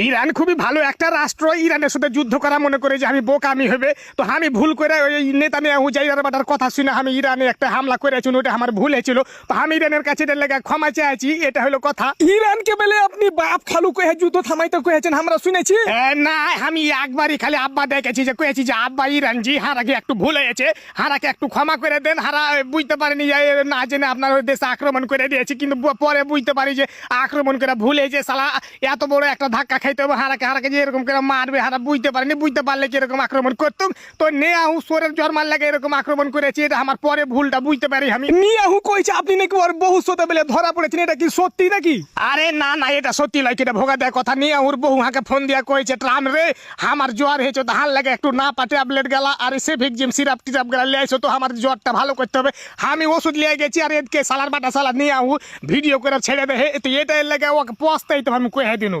Iran খুবই ভালো একটা রাষ্ট্র। ইরানের সাথে যুদ্ধ করা মনে করে যে আমি বোকামি হবে। তো আমি ভুল করে ওই নেতা হুজাইরার বাটার কথা শুনে আমি ইরানে একটা হামলা করেছি ওটা আমার ভুল হয়েছিল। তো আমি ইরানের কাছে এটার লেগে ক্ষমা চাইছি এটা হলো কথা। ইরানকে বলে আপনি বাপ খালু কহে যুদ্ধ থামাইতে কহেছেন আমরা শুনেছি। না আমি একবারই খালি আব্বা দেখেছি যে কয়েছি যে আব্বা ইরান জি হারাকে একটু ভুল হয়েছে। হারাকে একটু ক্ষমা করে দেন হারা বুঝতে পারেনি যে না জেনে আপনার ওই দেশে আক্রমণ করে দিয়েছি কিন্তু পরে বুঝতে পারি যে আক্রমণ করে ভুল হয়েছে সালা এত বড় একটা ধাক্কা খাইতে হবে হারাকে হারাকে যে এরকম করে মারবে হারা বুঝতে পারিনি বুঝতে পারলে কি এরকম আক্রমণ করতুম? তো নেয়া সোরের জন্মার লাগে এরকম আক্রমণ করেছি এটা আমার পরে ভুলটা বুঝতে পারি আমি। মিয়াহু কইছে আপনি নাকি ওর বহু সতে বলে ধরা পড়েছেন এটা কি সত্যি নাকি? আরে না না এটা সত্যি লাগে এটা ভোগা দেয় কথা নিয়ে ওর বহু হাকে ফোন দিয়া কয়েছে ট্রাম রে আমার জ্বর হয়েছে তো হাল লাগে একটু না পা ট্যাবলেট গেলা আর সেফিক জিম সিরাপ টিরাপ গেলা লিয়ে আইসো তো আমার জ্বরটা ভালো করতে হবে। আমি ওষুধ লিয়ে গেছি আর এদিকে সালার বাটা সালা নিয়ে আউ ভিডিও করে ছেড়ে দে হে তো এটা লাগে ওকে পস্তাই তো আমি কয়ে দিনু?